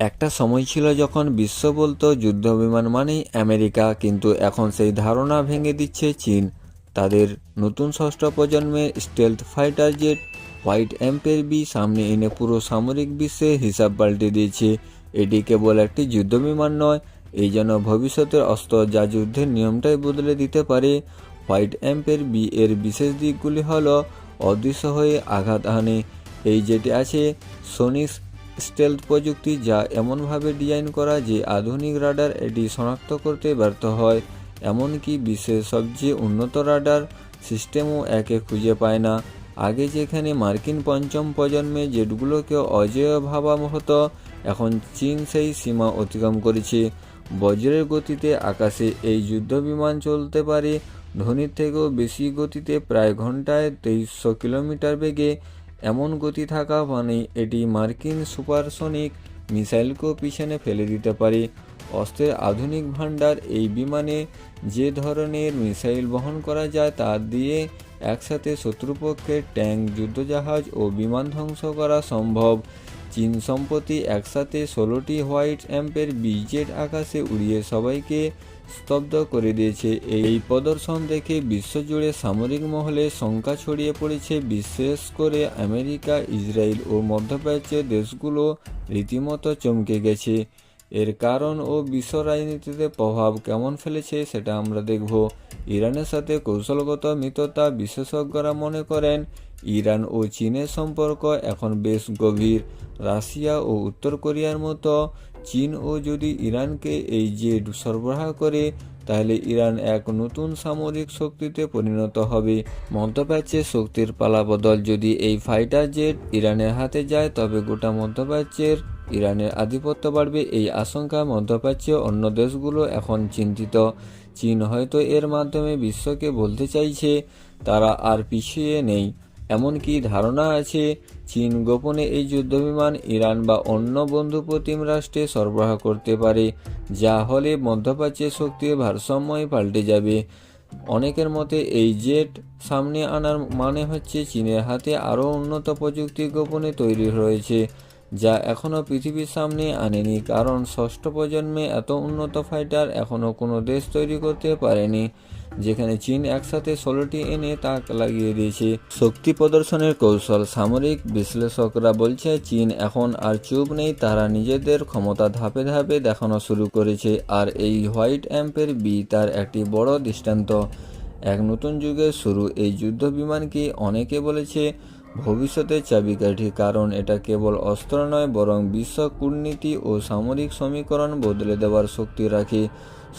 একটা সময় ছিল যখন বিশ্ব বলতো যুদ্ধ বিমান মানেই আমেরিকা, কিন্তু এখন সেই ধারণা ভেঙে দিচ্ছে চীন। তাদের নতুন ষষ্ঠ প্রজন্মের স্টেলথ ফাইটার জেট হোয়াইট অ্যাম্পের বি সামনে এনে পুরো সামরিক বিশ্বে হিসাব পাল্টে দিয়েছে। এটি কেবল একটি যুদ্ধ বিমান নয় এই যেন ভবিষ্যতের অস্ত্র যা যুদ্ধের নিয়মটাই বদলে দিতে পারে। হোয়াইট অ্যাম্পের বি এর বিশেষ দিকগুলি হল অদৃশ্য হয়ে আঘাত হানে। এই যেটি আছে সোনিস স্টেলথ প্রযুক্তি যা এমনভাবে ডিজাইন করা যে আধুনিক রাডার এটি শনাক্ত করতে ব্যর্থ হয়, এমনকি বিশ্বের সবচেয়ে উন্নত রাডার সিস্টেমও একে খুঁজে পায় না। আগে যেখানে মার্কিন পঞ্চম প্রজন্মে জেটগুলোকে অজেয় ভাবা হতো, এখন চীন সেই সীমা অতিক্রম করেছে। বজ্রের গতিতে আকাশে এই যুদ্ধবিমান চলতে পারে ধ্বনির থেকেও বেশি গতিতে প্রায় ঘন্টায় তেইশশো কিলোমিটার বেগে এমন গতি থাকা মানে এটি মার্কিন সুপারসনিক মিসাইলকেও পিছনে ফেলে দিতে পারে। অস্ত্রের আধুনিক ভাণ্ডার এই বিমানে যে ধরনের মিসাইল বহন করা যায় তা দিয়ে একসাথে শত্রুপক্ষের ট্যাঙ্ক, যুদ্ধজাহাজ ও বিমান ধ্বংস করা সম্ভব। চীন সম্প্রতি একসাথে ষোলোটি হোয়াইট অ্যাম্পের বিজেট আকাশে উড়িয়ে সবাইকে স্তব্ধ করে দিয়েছে। এই প্রদর্শন দেখে বিশ্বজুড়ে সামরিক মহলে শঙ্কা ছড়িয়ে পড়েছে। বিশেষ করে আমেরিকা, ইসরায়েল ও মধ্যপ্রাচ্যের দেশগুলো রীতিমতো চমকে গেছে। এর কারণ ও বিশ্ব রাজনীতিতে প্রভাব কেমন ফেলেছে সেটা আমরা দেখব। ইরানের সাথে কৌশলগত মিত্রতা বিশেষজ্ঞরা মনে করেন, ইরান ও চীনের সম্পর্ক এখন বেশ গভীর। রাশিয়া ও উত্তর কোরিয়ার মতো চীনও যদি ইরানকে এই জেট সরবরাহ করে, তাহলে ইরান এক নতুন সামরিক শক্তিতে পরিণত হবে। মধ্যপ্রাচ্যের শক্তির পালাবদল যদি এই ফাইটার জেট ইরানের হাতে যায়, তবে গোটা মধ্যপ্রাচ্যের ইরানের আধিপত্য বাড়বে এই আশঙ্কা মধ্যপ্রাচ্যের অন্য দেশগুলো এখন চিন্তিত। চীন হয়তো এর মাধ্যমে বিশ্বকে বলতে চাইছে, তারা আর পিছিয়ে নেই। এমনকি ধারণা আছে, চীন গোপনে এই যুদ্ধবিমান ইরান বা অন্য বন্ধুপ্রতিম রাষ্ট্রে সরবরাহ করতে পারে, যা হলে মধ্যপ্রাচ্যের শক্তির ভারসাম্যই পাল্টে যাবে। অনেকের মতে এই জেট সামনে আনার মানে হচ্ছে চীনের হাতে আরও উন্নত প্রযুক্তি গোপনে তৈরি রয়েছে যা এখনও পৃথিবীর সামনে আনেনি, কারণ ষষ্ঠ প্রজন্মে এত উন্নত ফাইটার এখনও কোনো দেশ তৈরি করতে পারেনি, যেখানে চীন একসাথে ষোলোটি এনে তাক লাগিয়ে দিয়েছে। শক্তি প্রদর্শনের কৌশল, সামরিক বিশ্লেষকরা বলছে, চীন এখন আর চুপ নেই, তারা নিজেদের ক্ষমতা ধাপে ধাপে দেখানো শুরু করেছে, আর এই হোয়াইট অ্যাম্পের বি তার একটি বড় দৃষ্টান্ত। এক নতুন যুগের শুরু, এই যুদ্ধ বিমানকে অনেকে বলেছে ভবিষ্যতের চাবিকাঠি, কারণ এটা কেবল অস্ত্র নয়, বরং বিশ্ব কূটনীতি ও সামরিক সমীকরণ বদলে দেওয়ার শক্তি রাখে।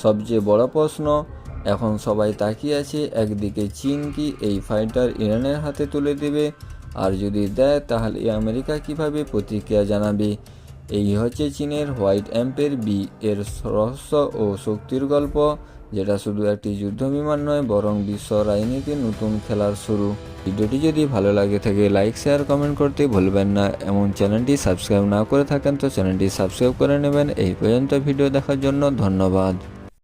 সবচেয়ে বড় প্রশ্ন, এখন সবাই তাকিয়ে আছে, একদিকে চীন কি এই ফাইটার ইরানের হাতে তুলে দেবে? আর যদি দেয়, তাহলে আমেরিকা কীভাবে প্রতিক্রিয়া জানাবে? এই হচ্ছে চীনের হোয়াইট অ্যাম্পের বি এর রহস্য ও শক্তির গল্প। যেটা শুধু একটি যুদ্ধ বিমান নয়, বরং বিশ্ব রাজনীতির নতুন খেলার শুরু। ভিডিওটি যদি ভালো লাগে থাকে লাইক শেয়ার কমেন্ট করতে ভুলবেন না। এমন চ্যানেলটি সাবস্ক্রাইব না করে থাকেন তো চ্যানেলটি সাবস্ক্রাইব করে নেবেন। এই পর্যন্ত ভিডিও দেখার জন্য ধন্যবাদ।